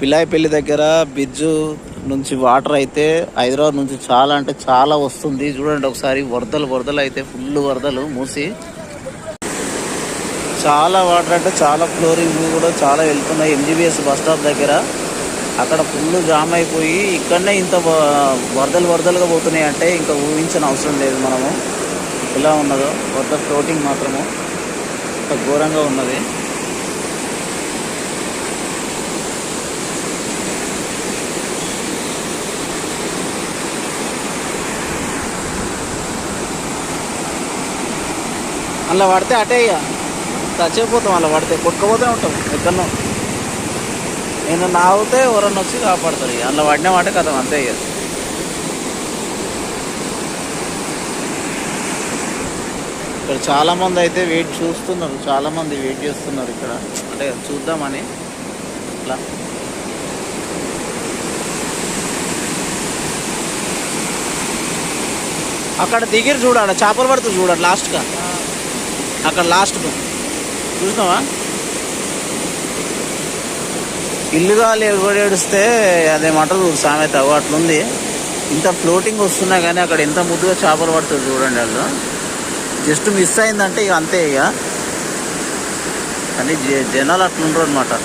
పిల్లాయిపల్లి దగ్గర బ్రిడ్జ్ నుంచి వాటర్ అయితే హైదరాబాద్ నుంచి చాలా అంటే చాలా వస్తుంది. చూడండి ఒకసారి వరదలు వరదలు అయితే ఫుల్ వరదలు మూసి. చాలా వాటర్ అంటే చాలా ఫ్లోరింగ్ కూడా చాలా వెళ్తున్నాయి. ఎంజీబీఎస్ బస్ స్టాప్ దగ్గర. అక్కడ ఫుల్ జామ్ అయిపోయి ఇక్కడనే ఇంత వరదలు వరదలుగా పోతున్నాయి అంటే ఇంకా ఊహించిన అవసరం లేదు మనము. ఎలా ఉన్నదో వరద ఫ్లోటింగ్ మాత్రము. ఇంత ఘోరంగా ఉన్నది. అలా పడితే అటే ఇక. చచ్చిపోతాం అలా పడితే కొట్టుకుపోతే ఉంటాం ఎక్కడనో. నేను నావుతే ఎవరన్నా వచ్చి కాపాడతారు ఇక. అలా పడినా మాట కదా అంతే ఇక. ఇక్కడ చాలామంది అయితే వెయిట్ చూస్తున్నారు చాలామంది వెయిట్ చేస్తున్నారు ఇక్కడ. అంటే చూద్దామని. అట్లా. అక్కడ దిగిరి చూడాలి చేపలు పడుతుంది చూడాలి లాస్ట్గా అక్కడ లాస్ట్ చూసినావా? ఇల్లుగా ఎవరు అదేమంటారు సామెత అట్లుంది. ఇంత ఫ్లోటింగ్ వస్తున్నా కానీ అక్కడ ఎంత ముద్దుగా చేపలు పడుతుంది చూడండి వాళ్ళు. జస్ట్ మిస్ అయిందంటే ఇక అంతే ఇక. కానీ జ- జనాలు అట్లుంటారు అనమాట